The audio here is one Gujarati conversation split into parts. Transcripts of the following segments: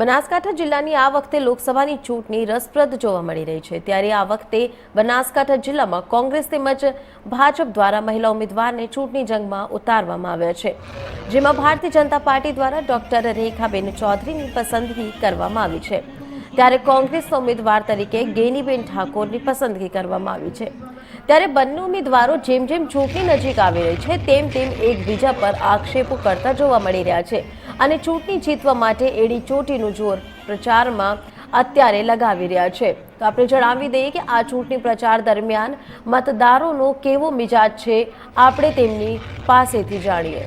બનાસકાંઠા જિલ્લાની આ વખતે લોકસભાની ચૂંટણી રસપ્રદ જોવા મળી રહી છે. ત્યારે આ વખતે બનાસકાંઠા જિલ્લામાં કોંગ્રેસ તેમજ ભાજપ દ્વારા મહિલા ઉમેદવારને ચૂંટણી જંગમાં ઉતારવામાં આવ્યા છે. જેમાં ભારતીય જનતા પાર્ટી દ્વારા ડોક્ટર રેખાબેન ચૌધરીની પસંદગી કરવામાં આવી છે. ત્યારે કોંગ્રેસ ઉમેદવાર તરીકે ગેનીબેન ઠાકોરની પસંદગી કરવામાં આવી છે. ત્યારે બંને ઉમેદવારો જેમ જેમ ચૂંટણી નજીક આવી રહી છે, તેમ તેમ એકબીજા પર આક્ષેપો કરતા જોવા મળી રહ્યા છે અને ચૂંટણી જીતવા માટે એડી ચોટીનું જોર પ્રચારમાં અત્યારે લગાવી રહ્યા છે. તો આપણે જણાવી દઈએ કે આ ચૂંટણી પ્રચાર દરમિયાન મતદારોનો કેવો મિજાજ છે, આપણે તેમની પાસેથી જાણીએ.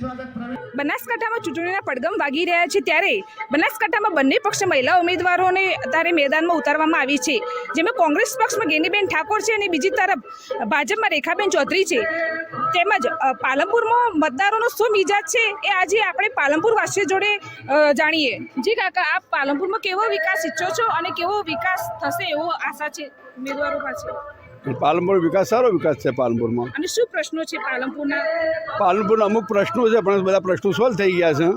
બનાસકાંઠામાં ચૂંટણીના પડગમ વાગી રહ્યા છે ત્યારે બનાસકાંઠામાં બંને પક્ષ મહિલા ઉમેદવારોને અત્યારે મેદાનમાં ઉતારવામાં આવી છે. જેમાં કોંગ્રેસ પક્ષમાં ગેનીબેન ઠાકોર છે અને બીજી તરફ ભાજપમાં રેખાબેન ચૌધરી છે. તેમજ પાલનપુરમાં મતદારોનો શું મિજાજ છે એ આજે આપણે પાલનપુર વાસીઓ જોડે જાણીએ. જી કાકા, આપ પાલનપુરમાં કેવો વિકાસ ઈચ્છો છો અને કેવો વિકાસ થશે એવો આશા છે ઉમેદવારો પાસે? પાલનપુર વિકાસ સારો વિકાસ છે પાલનપુરમાં. અને શું પ્રશ્નો છે પાલનપુરના? પાલનપુરના અમુક પ્રશ્નો છે પણ બધા પ્રશ્નો સોલ્વ થઈ ગયા છે.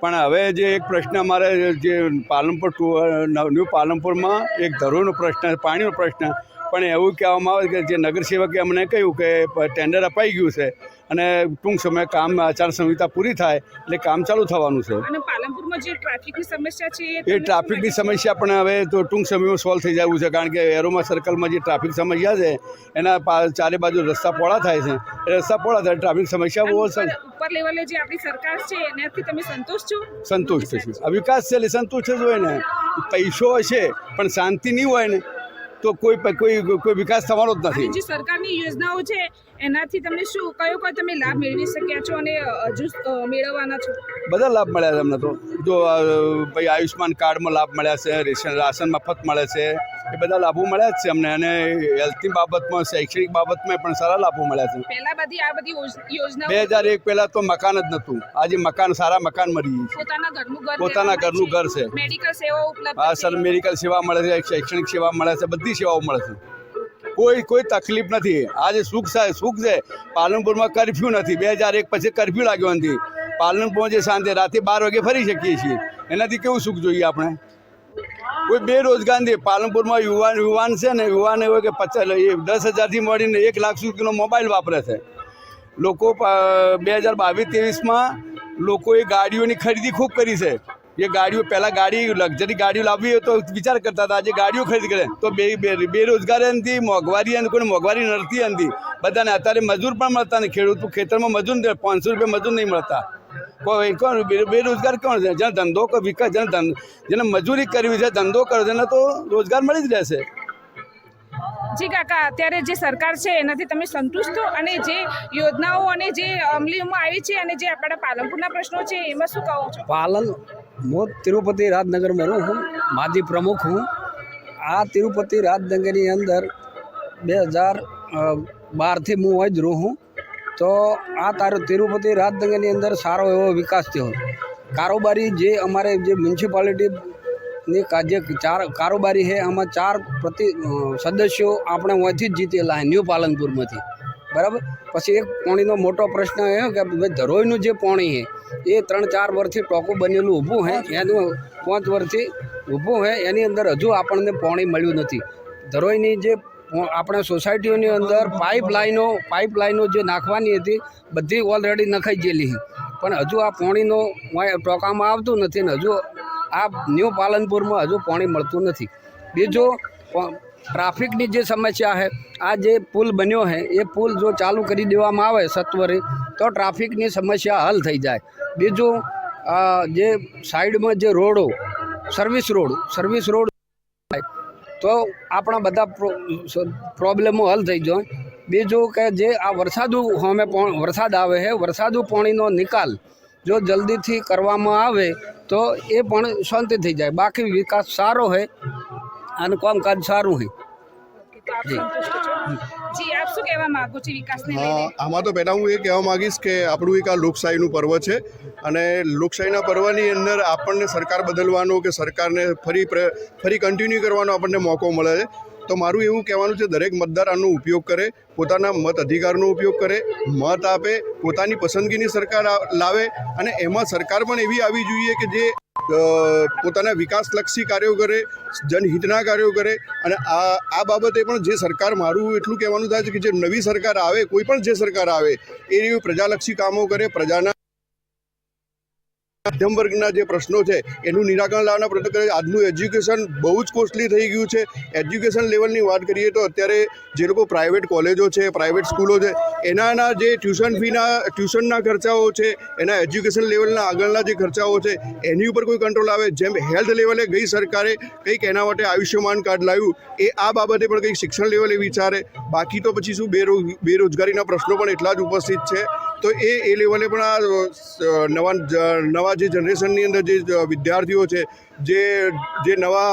પણ હવે જે એક પ્રશ્ન અમારે જે પાલનપુર ટુ ન્યૂ પાલનપુરમાં એક ધરોનો પ્રશ્ન પાણીનો પ્રશ્ન પણ એવું કહેવામાં આવે કે જે નગરસેવકે અમને કહ્યું કે ટેન્ડર અપાઈ ગયું છે અને ટૂંક સમયે કામ આચારસંહિતા પૂરી થાય એટલે કામ ચાલુ થવાનું છે. અને પાલનપુરમાં જે ટ્રાફિકની સમસ્યા છે એ ટ્રાફિકની સમસ્યા પણ હવે તો ટૂંક સમયમાં સોલ્વ થઈ જવું છે કારણ કે એરોમા સર્કલમાં જે ટ્રાફિક સમસ્યા છે એના ચારે બાજુ રસ્તા પહોળા થાય છે. એ રસ્તા પહોળા થાય ટ્રાફિક સમસ્યા બહુ ઉપર લેવલે જે આપણી સરકાર છે એનાથી તમે સંતોષ છો? સંતુષ્ટ છે. વિકાસ છે એટલે સંતુષ્ટ જ હોય ને. પૈસો હશે પણ શાંતિ નહીં હોય ને. તો કોઈ કોઈ કોઈ વિકાસ થવાનો જ નથી. સરકારની યોજનાઓ છે એનાથી તમને શું કયો કયો તમે લાભ મેળવી શક્યા છો અને હજુ મેળવવાના છો? બધા લાભ મળ્યા છે અમને તો. જો ભાઈ આયુષ્માન કાર્ડમાં લાભ મળ્યા છે રેશન રાશન મફત મળે છે એ બધા લાભો મળ્યા જ છે અમને. અને હેલ્થની બાબતમાં શૈક્ષણિક બાબતમાં પણ સારા લાભો મળ્યા છે. પહેલા બધી આ બધી યોજના બે હજાર એક પહેલા તો મકાન જ નહોતું. આજે મકાન સારા મકાન મળી ગયું પોતાના ઘરનું ઘર પોતાના ઘરનું ઘર છે. મેડિકલ સેવા ઉપલબ્ધ હા સર મેડિકલ સેવા મળે છે શૈક્ષણિક સેવા મળે છે બધી સેવાઓ મળે છે. કોઈ કોઈ તકલીફ નથી. આજે સુખ છે સુખ છે. પાલનપુરમાં કરફ્યુ નથી. બે હજાર એક પછી કરફ્યુ લાગ્યો નથી પાલનપુર જે સાંજે રાતે બાર વાગે ફરી શકીએ છીએ. એનાથી કેવું સુખ જોઈએ આપણે? કોઈ બેરોજગાર નથી. પાલનપુરમાં યુવાન યુવાન છે ને, યુવાન એવો કે પચાસ દસ હજારથી મળીને એક લાખ સુધીનો મોબાઈલ વાપરે છે. લોકો બે હજાર બાવીસ, ત્રેવીસમાં લોકોએ ગાડીઓની ખરીદી ખૂબ કરી છે. એ ગાડીઓ પહેલાં ગાડી લક્ઝરી ગાડીઓ લાવવી તો વિચાર કરતા હતા આજે ગાડીઓ ખરીદ કરે તો બે બેરોજગારી નથી મોંઘવારી અને કોઈ મોંઘવારી નડતી નથી બધાને અત્યારે મજૂર પણ મળતા નહીં ખેડૂત ખેતરમાં મજૂર પાંચસો રૂપિયા મજૂર નહીં મળતા કોઈ કોણ બેરોજગાર કોણ છે જેને ધંધો વિકાસ જેને ધંધો જેને મજૂરી કરવી છે ધંધો કરો છે તો રોજગાર મળી જ રહેશે જી કાકા અત્યારે જે સરકાર છે એનાથી તમે સંતુષ્ટ છો અને જે યોજનાઓ અને જે અમલીમાં આવી છે અને જે આપણા પાલનપુરના પ્રશ્નો છે એમાં શું કહો છો? પાલન હું તિરુપતિ રાજનગરમાં રહું છું. માજી પ્રમુખ હું. આ તિરુપતિ રાજનગરની અંદર બે હજાર બારથી હું અહીં જ રહું છું. તો આ તારો તિરુપતિ રાજનગરની અંદર સારો એવો વિકાસ થયો. કારોબારી જે અમારે જે મ્યુનિસિપાલિટીની જે ચાર કારોબારી છે, આમાં ચાર પ્રતિ સદસ્યો આપણે અહીંથી જ જીતેલા ન્યૂ પાલનપુરમાંથી. બરાબર? પછી એક પાણીનો મોટો પ્રશ્ન એ કે ભાઈ ધરોઈનું જે પાણી છે, એ ત્રણ ચાર વર્ષથી ટોકું બનેલું ઊભું છે, એનું પાંચ વર્ષથી ઊભું છે, એની અંદર હજુ આપણને પાણી મળ્યું નથી. ધરોઈની જે આપણા સોસાયટીઓની અંદર પાઇપ લાઇનો પાઇપ લાઈનો જે નાખવાની હતી, બધી ઓલરેડી નખાઈ ગયેલી છે. પણ હજુ આ પાણીનો ટોકામાં આવતું નથી ને હજુ આ ન્યૂ પાલનપુરમાં હજુ પાણી મળતું નથી. બીજું ટ્રાફિકની જે સમસ્યા છે, આ જે પુલ બન્યો છે, એ પુલ જો ચાલુ કરી દેવામાં આવે સત્વરે, તો ટ્રાફિકની સમસ્યા હલ થઈ જાય. બીજું જે સાઈડમાં જે રોડો, સર્વિસ રોડ સર્વિસ રોડ તો આપણા બધા પ્રોબ્લેમો હલ થઈ જાય. બીજું કે જે આ વરસાદુ અમે વરસાદ આવે છે, વરસાદુ પાણીનો નિકાલ જો જલ્દીથી કરવામાં આવે, તો એ પણ શાંતિ થઈ જાય. બાકી વિકાસ સારો છે. અને કામકાજ સારું છે આમાં તો પહેલાં હું એ કહેવા માગીશ કે આપણું એક આ લોકશાહીનું પર્વ છે અને લોકશાહીના પર્વની અંદર આપણને સરકાર બદલવાનો કે સરકારને ફરી પ્ર- ફરી કન્ટિન્યુ કરવાનો આપણને મોકો મળે છે. તો મારું એવું કહેવાનું છે દરેક મતદાર આનો ઉપયોગ કરે પોતાના મત અધિકારનો ઉપયોગ કરે મત આપે પોતાની પસંદગીની સરકાર લાવે અને એમાં સરકાર પણ એવી આવી જોઈએ કે જે પોતાના વિકાસલક્ષી કાર્યો કરે, જનહિતના કાર્યો કરે અને આ આ બાબતે પણ જે સરકાર મારું એટલું કહેવાનું થાય છે કે જે નવી સરકાર આવે, કોઈ પણ જે સરકાર આવે એ પ્રજાલક્ષી કામો કરે, પ્રજાના મધ્યમ વર્ગના જે પ્રશ્નો છે, એનું નિરાકરણ લાવવાના પ્રયત્ન કરે છે. આજનું એજ્યુકેશન બહુ જ કોસ્ટલી થઈ ગયું છે. એજ્યુકેશન લેવલની વાત કરીએ તો અત્યારે જે લોકો પ્રાઇવેટ કોલેજો છે પ્રાઇવેટ સ્કૂલો છે, એનાના જે ટ્યુશન ફીના ટ્યુશનના ખર્ચાઓ છે, એના એજ્યુકેશન લેવલના આગળના જે ખર્ચાઓ છે, એની ઉપર કોઈ કંટ્રોલ આવે. જેમ હેલ્થ લેવલે ગઈ સરકારે કંઈક એના માટે આયુષ્યમાન કાર્ડ લાવ્યું, એ આ બાબતે પણ કંઈક શિક્ષણ લેવલે વિચારે. બાકી તો પછી શું બેરો, બેરોજગારીના પ્રશ્નો પણ એટલા જ ઉપસ્થિત છે. તો એ એ લેવલે પણ આ નવા નવા જે જનરેશનની અંદર જે વિદ્યાર્થીઓ છે જે જે નવા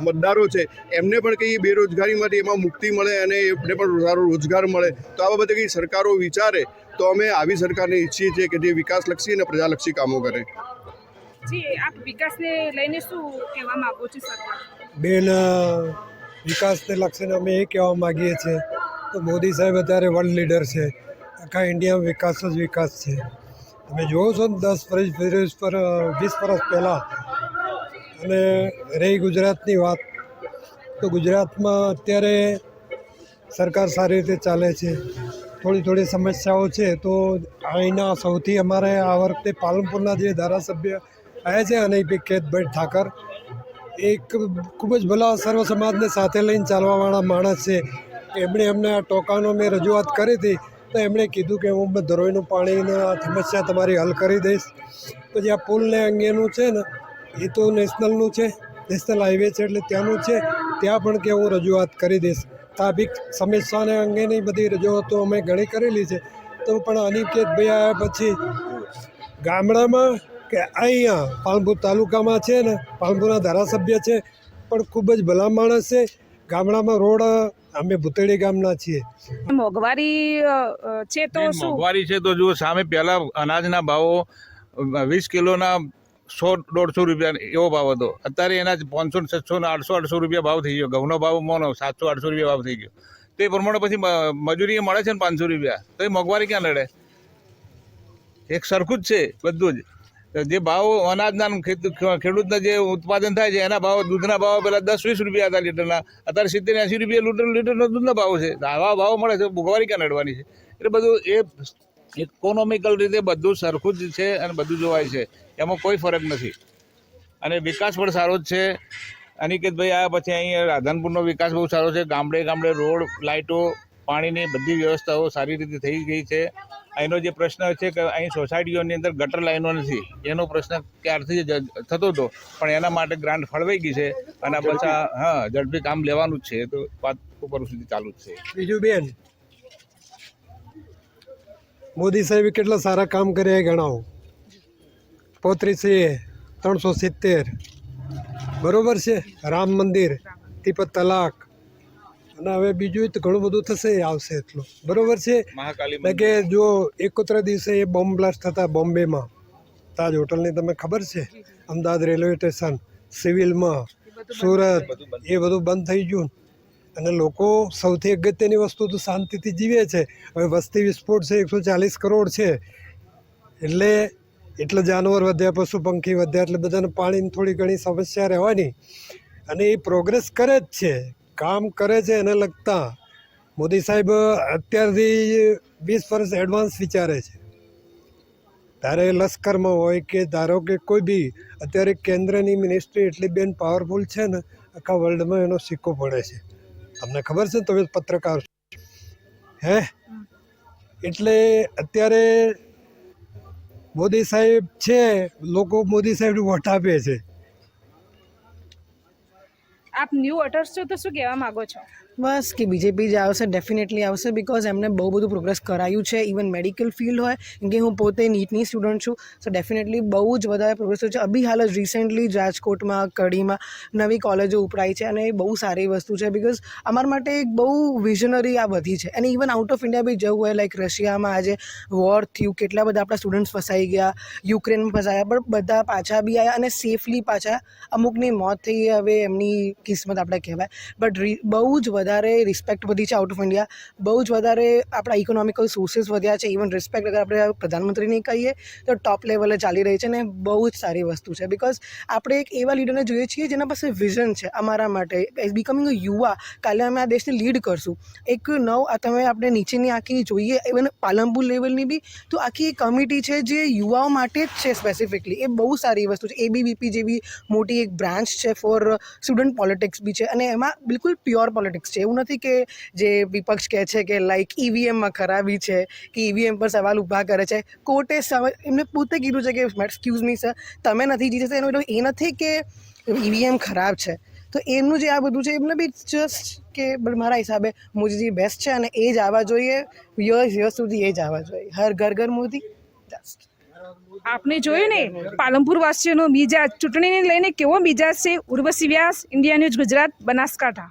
મતદારો છે એમને પણ કંઈ બેરોજગારીમાંથી એમાં મુક્તિ મળે અને એમને પણ સારો રોજગાર મળે તો આ બાબતે કંઈ સરકારો વિચારે તો અમે આવી સરકારને ઈચ્છીએ છીએ કે જે વિકાસલક્ષી અને પ્રજાલક્ષી કામો કરે. જી આપ વિકાસને લઈને શું કહેવા માંગો છો સરકાર? બેન વિકાસને લક્ષીને અમે એ કહેવા માગીએ છીએ તો મોદી સાહેબ અત્યારે વર્લ્ડ લીડર છે. આખા ઇન્ડિયામાં વિકાસ જ વિકાસ છે. તમે જુઓ છો ને, દસ વર્ષ પર, વીસ વર્ષ પહેલાં. અને રહી ગુજરાતની વાત, તો ગુજરાતમાં અત્યારે સરકાર સારી રીતે ચાલે છે. થોડી થોડી સમસ્યાઓ છે, તો અહીંના સૌથી અમારે આ વખતે પાલનપુરના જે ધારાસભ્ય આવ્યા છે અને અનૈપિક કેતભાઈ ઠાકર એક ખૂબ જ ભલા સર્વ સમાજને સાથે લઈને ચાલવાવાળા માણસ છે. એમણે અમને આ ટોકાનો મેં રજૂઆત કરી હતી. તો એમણે કીધું કે હું ધરોઈનું પાણીની સમસ્યા તમારી હલ કરી દઈશ. પછી આ પુલને અંગેનું છે ને, એ તો નેશનલનું છે, નેશનલ હાઈવે છે એટલે ત્યાંનું છે, ત્યાં પણ કે હું રજૂઆત કરી દઈશ. ટ્રાફિક સમસ્યાને અંગેની બધી રજૂઆતો અમે ઘણી કરેલી છે. તો પણ અનિકેતભાઈ આવ્યા પછી ગામડામાં કે અહીંયા પાલનપુર તાલુકામાં છે ને, પાલનપુરના ધારાસભ્ય છે, પણ ખૂબ જ ભલા માણસ છે. ગામડામાં રોડ અમે ભૂતળી ગામના છીએ. મોંઘવારી છે તો શું? મોંઘવારી છે તો જુઓ સામે પહેલા અનાજના ભાવો વીસ કિલોના સો દોઢસો રૂપિયા એવો ભાવ હતો. અત્યારે એના પાંચસો છસો ને આઠસો આઠસો રૂપિયા ભાવ થઈ ગયો. ઘઉંનો ભાવ મોનો સાતસો આઠસો રૂપિયા ભાવ થઈ ગયો. તે પ્રમાણે પછી મજૂરી એ મળે છે ને પાંચસો રૂપિયા. તો એ મોંઘવારી ક્યાં લડે એક સરખું જ છે બધું જ. જે ભાવ અનાજના ખેડૂતના જે ઉત્પાદન થાય છે, એના ભાવ, દૂધના ભાવ પહેલાં દસ વીસ રૂપિયા હતા લીટરના. અત્યારે સિત્તેર, એંસી રૂપિયા લીટર, લીટરનો દૂધના ભાવ છે. આવા ભાવ મળે છે ભૂખવારી ક્યાં નડવાની છે? એટલે બધું એ ઇકોનોમિકલ રીતે બધું સરખું જ છે અને બધું જોવાય છે. એમાં કોઈ ફરક નથી. અને વિકાસ પણ સારો જ છે. અનિકેતભાઈ આવ્યા પછી અહીંયા રાધનપુરનો વિકાસ બહુ સારો છે. ગામડે ગામડે રોડ લાઇટો પાણીની બધી વ્યવસ્થાઓ સારી રીતે થઈ ગઈ છે. અહીંનો જે પ્રશ્ન છે કે અહીં સોસાયટીઓની અંદર ગટર લાઈનો નથી એનો પ્રશ્ન ક્યારથી જ થતો હતો પણ એના માટે ગ્રાન્ટ ફળવાઈ ગઈ છે અને આ હા ઝડપી કામ લેવાનું જ છે તો વાત ઉપર સુધી ચાલુ જ છે. બીજું બેન મોદી સાહેબે કેટલા સારા કામ કર્યા એ ગણાવો. પોત્રીસી ત્રણસો સિત્તેર બરોબર છે? રામ મંદિર તિપત તલાક અને હવે બીજું તો ઘણું બધું થશે એ આવશે એટલું. બરોબર છે? એટલે કે જો એકોતરા દિવસે એ બોમ્બ બ્લાસ્ટ થતા બોમ્બેમાં તાજ હોટલની તમે ખબર છે? અમદાવાદ રેલવે સ્ટેશન સિવિલમાં સુરત એ બધું બંધ થઈ ગયું. અને લોકો સૌથી અગત્યની વસ્તુ તો શાંતિથી જીવે છે. હવે વસ્તી વિસ્ફોટ છે એકસો ચાલીસ કરોડ છે. એટલે એટલે જાનવર વધ્યા પશુ પંખી વધ્યા એટલે બધાને પાણીની થોડી ઘણી સમસ્યા રહેવાની. અને એ પ્રોગ્રેસ કરે જ છે. કામ કરે છે એને લગતા મોદી સાહેબ અત્યારથી વીસ વર્ષ એડવાન્સ વિચારે છે. તારે લશ્કરમાં હોય કે ધારો કે કોઈ બી, અત્યારે કેન્દ્રની મિનિસ્ટ્રી એટલી બેન પાવરફુલ છે ને, આખા વર્લ્ડમાં એનો સિક્કો પડે છે. તમને ખબર છે તમે પત્રકાર હે? એટલે અત્યારે મોદી સાહેબ છે, લોકો મોદી સાહેબને વોટ આપે છે. આપ ન્યૂ અટર્સ છો તો શું કહેવા માંગો છો? બસ કે બીજેપી જ આવશે ડેફિનેટલી આવશે બિકોઝ એમને બહુ બધું પ્રોગ્રેસ કરાયું છે. ઇવન મેડિકલ ફિલ્ડ હોય કે હું પોતે નીટની સ્ટુડન્ટ છું સો ડેફિનેટલી બહુ જ વધારે પ્રોગ્રેસ થયું છે. અભી હાલ જ રિસેન્ટલી રાજકોટમાં, કડીમાં નવી કોલેજો ઉપરાઈ છે અને એ બહુ સારી વસ્તુ છે બિકોઝ અમારા માટે એક બહુ વિઝનરી આ બધી છે. અને ઇવન આઉટ ઓફ ઇન્ડિયા બી જવું હોય લાઈક રશિયામાં આજે વોર થયું, કેટલા બધા આપણા સ્ટુડન્ટ્સ ફસાઈ ગયા, યુક્રેનમાં ફસાયા, પણ બધા પાછા બી આવ્યા અને સેફલી પાછા અમુકની મોત થઈ, હવે એમની કિસ્મત આપણે કહેવાય. બટ બહુ જ વધારે રિસ્પેક્ટ વધી છે આઉટ ઓફ ઇન્ડિયા બહુ જ વધારે આપણા ઇકોનોમિકલ સોર્સિસ વધ્યા છે. ઇવન રિસ્પેક્ટ અગર આપણે પ્રધાનમંત્રીની કહીએ, તો ટોપ લેવલે ચાલી રહી છે ને બહુ જ સારી વસ્તુ છે. બિકોઝ આપણે એક એવા લીડરને જોઈએ છીએ જેના પાસે વિઝન છે અમારા માટે. એઝ બિકમિંગ અ યુવા, કાલે અમે આ દેશને લીડ કરશું. એક નવ તમે આપણે નીચેની આખી જોઈએ ઇવન પાલનપુર લેવલની બી, તો આખી એક કમિટી છે જે યુવાઓ માટે જ છે સ્પેસિફિકલી એ બહુ સારી વસ્તુ છે. એબીવીપી જેવી મોટી એક બ્રાન્ચ છે ફોર સ્ટુડન્ટ પોલિટિક્સ બી છે. અને એમાં બિલકુલ પ્યોર પોલિટિક્સ છે. એવું નથી કે જે વિપક્ષ કહે છે કે લાઈક ઈવીએમમાં ખરાબી છે, કે ઈવીએમ પર સવાલ ઊભા કરે છે. કોર્ટે એમને પોતે કીધું છે કે એક્સક્યુઝ મી સર તમે નથી જીતે એનો એ નથી કે ઈવીએમ ખરાબ છે. તો એમનું જે આ બધું છે, એમને બી જસ્ટ કે મારા હિસાબે મોદીજી બેસ્ટ છે અને એ જ આવવા જોઈએ. યર્સ યર્સ સુધી એ જ આવવા જોઈએ. હર ઘર ઘર મોદી જસ્ટ આપને જોયું ને, પાલનપુર વાસીઓનો મિજાજ ચૂંટણીને લઈને કેવો મિજાજ છે? Urvashi Vyas India news Gujarat, Banaskantha.